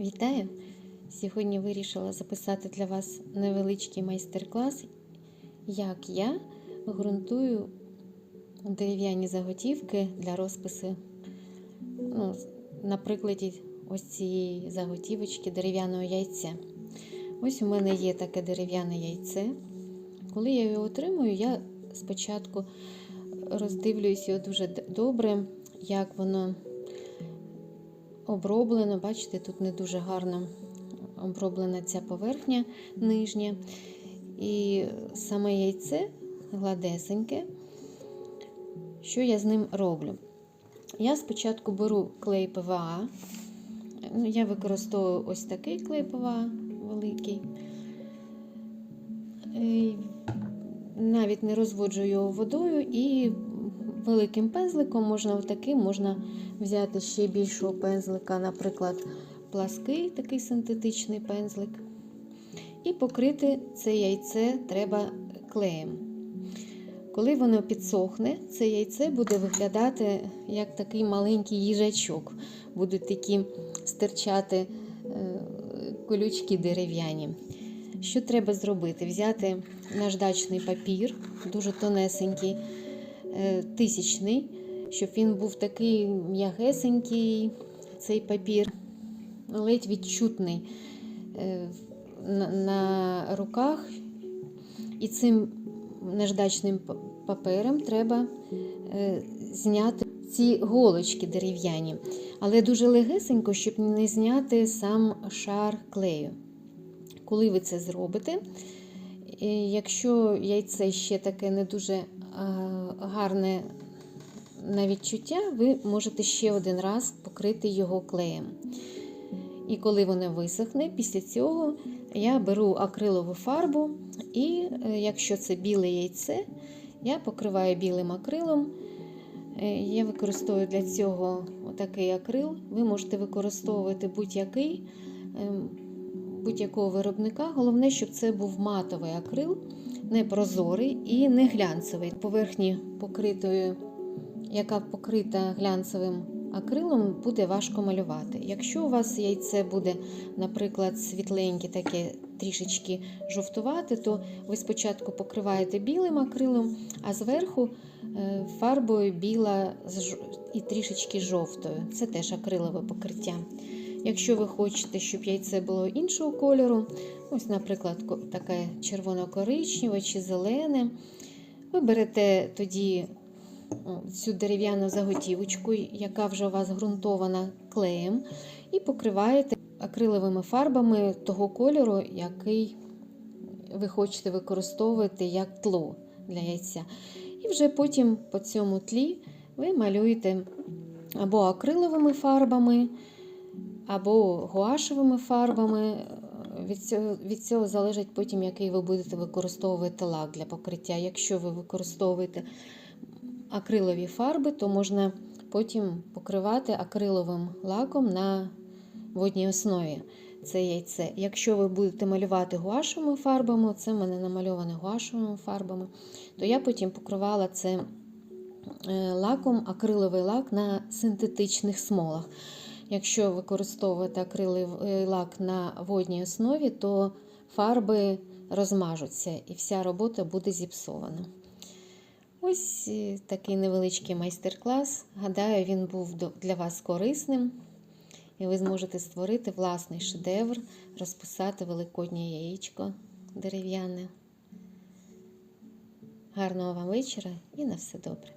Вітаю! Сьогодні вирішила записати для вас невеличкий майстер-клас, як я ґрунтую дерев'яні заготівки для розпису. Ну, на прикладі ось цієї заготівочки дерев'яного яйця. Ось у мене є таке дерев'яне яйце. Коли я його отримую, я спочатку роздивлююсь його дуже добре, як воно оброблено. Бачите, тут не дуже гарно оброблена ця поверхня нижня. І саме яйце гладесеньке. Що я з ним роблю? Я спочатку беру клей ПВА. Ну, Я використовую ось такий клей ПВА великий. Навіть не розводжу його водою і великим пензликом можна таким, можна взяти ще більшого пензлика, наприклад, плаский такий синтетичний пензлик. І покрити це яйце треба клеєм. Коли воно підсохне, це яйце буде виглядати як такий маленький їжачок. Будуть такі стирчати колючки дерев'яні. Що треба зробити? Взяти наждачний папір, дуже тонесенький, тисячний, щоб він був такий м'ягесенький, цей папір, ледь відчутний на руках. І цим наждачним папером треба зняти ці голочки дерев'яні, але дуже легесенько, щоб не зняти сам шар клею. Коли ви це зробите, якщо яйце ще таке не дуже гарне на відчуття, ви можете ще один раз покрити його клеєм. І коли воно висохне, після цього я беру акрилову фарбу, і якщо це біле яйце, я покриваю білим акрилом. Я використовую для цього такий акрил. Ви можете використовувати будь-який будь-якого виробника. Головне, щоб це був матовий акрил, не прозорий і не глянцевий. Поверхні покритою, яка покрита глянцевим акрилом, буде важко малювати. Якщо у вас яйце буде, наприклад, світленьке, таке трішечки жовтувате, то ви спочатку покриваєте білим акрилом, а зверху фарбою біла і трішечки жовтою. Це теж акрилове покриття. Якщо ви хочете, щоб яйце було іншого кольору, ось, наприклад, таке червоно-коричневе чи зелене, ви берете тоді цю дерев'яну заготівочку, яка вже у вас ґрунтована клеєм, і покриваєте акриловими фарбами того кольору, який ви хочете використовувати як тло для яйця. І вже потім по цьому тлі ви малюєте або акриловими фарбами, або гуашевими фарбами. Від цього, від цього залежить потім, який ви будете використовувати лак для покриття. Якщо ви використовуєте акрилові фарби, то можна потім покривати акриловим лаком на водній основі це яйце. Якщо ви будете малювати гуашевими фарбами, це в мене намальоване гуашевими фарбами, то я потім покривала це лаком, акриловий лак на синтетичних смолах. Якщо використовувати акриловий лак на водній основі, то фарби розмажуться і вся робота буде зіпсована. Ось такий невеличкий майстер-клас. Гадаю, він був для вас корисним. І ви зможете створити власний шедевр, розписати великоднє яєчко дерев'яне. Гарного вам вечора і на все добре!